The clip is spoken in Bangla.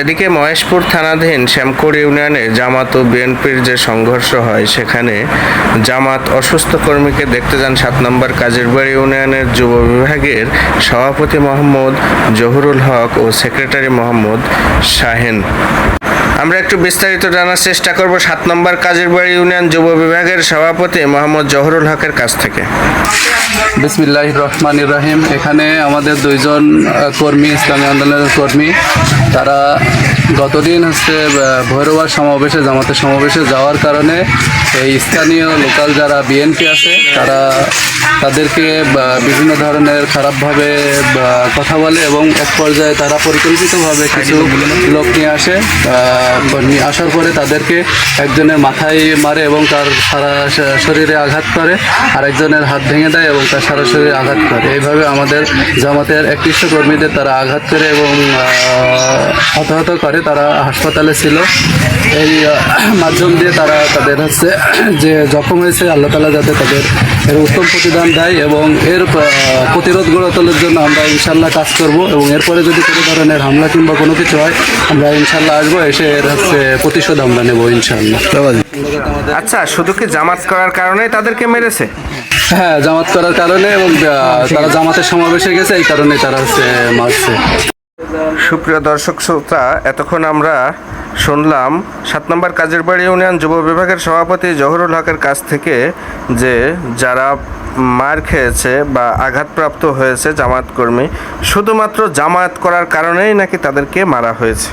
এদিকে মহেশপুর থানাধীন শ্যামকোর ইউনিয়নে জামাত ও বিএনপির যে সংঘর্ষ হয়, সেখানে জামাত অসুস্থ কর্মীকে দেখতে যান সাত নম্বর কাজিরবাড়ি ইউনিয়নের যুব বিভাগের সভাপতি মোহাম্মদ জহুরুল হক ও সেক্রেটারি মোহাম্মদ শাহেন। আমরা একটু বিস্তারিত জানার চেষ্টা করব সাত নম্বর কাজের বাড়ি ইউনিয়ন যুব বিভাগের সভাপতি মোহাম্মদ জহরুল হকের কাছ থেকে। বিসমিল্লাহ রহমান ইব্রাহিম এখানে আমাদের দুইজন কর্মী, ইসলামী আন্দোলনের কর্মী। তারা গতদিন হচ্ছে আহ, ভৈরবা সমাবেশে জামাতের সমাবেশে যাওয়ার কারণে এই স্থানীয় লোকাল যারা বিএনপি আছে তারা তাদেরকে বিভিন্ন ধরনের খারাপভাবে কথা বলে এবং এক পর্যায়ে তারা পরিকল্পিতভাবে কিছু লোক নিয়ে আসে নিয়ে আসার পরে তাদেরকে একজনের মাথায় মারে এবং তার সারা শরীরে আঘাত করে আর একজনের হাত ভেঙে দেয় এবং তার সারা শরীরে আঘাত করে। এইভাবে আমাদের জামাতের একত্রিশ কর্মীদের তারা আঘাত করে এবং হতাহত করে তারা হাসপাতালে ছিল। এই মাধ্যম দিয়ে তারা তাদের হচ্ছে যে জখম হয়েছে আল্লাহ তালা যাতে তাদের এর উত্তম প্রতিদান দেয় এবং এর প্রতিরোধ গড়ে তোলার জন্য আমরা ইনশাল্লাহ কাজ করব এবং এরপরে যদি কোনো ধরনের হামলা কিংবা কোনো কিছু হয় আমরা ইনশাল্লাহ আসব এসে এর হচ্ছে প্রতিশোধ আমরা নেব ইনশাল্লাহ আচ্ছা শুধু কি জামাত করার কারণেই তাদেরকে মেরেছে? হ্যাঁ জামাত করার কারণে এবং তারা জামাতের সমাবেশে গেছে এই কারণে তারা হচ্ছে মারছে। সুপ্রিয় দর্শক শ্রোতা, এতক্ষণ আমরা শুনলাম সাত নম্বর কাজের বাড়ি ইউনিয়ন যুব বিভাগের সভাপতি জহরুল হকের কাছ থেকে যে যারা মার খেয়েছে বা আঘাতপ্রাপ্ত হয়েছে জামাত কর্মী শুধুমাত্র জামায়াত করার কারণেই নাকি তাদেরকে মারা হয়েছে।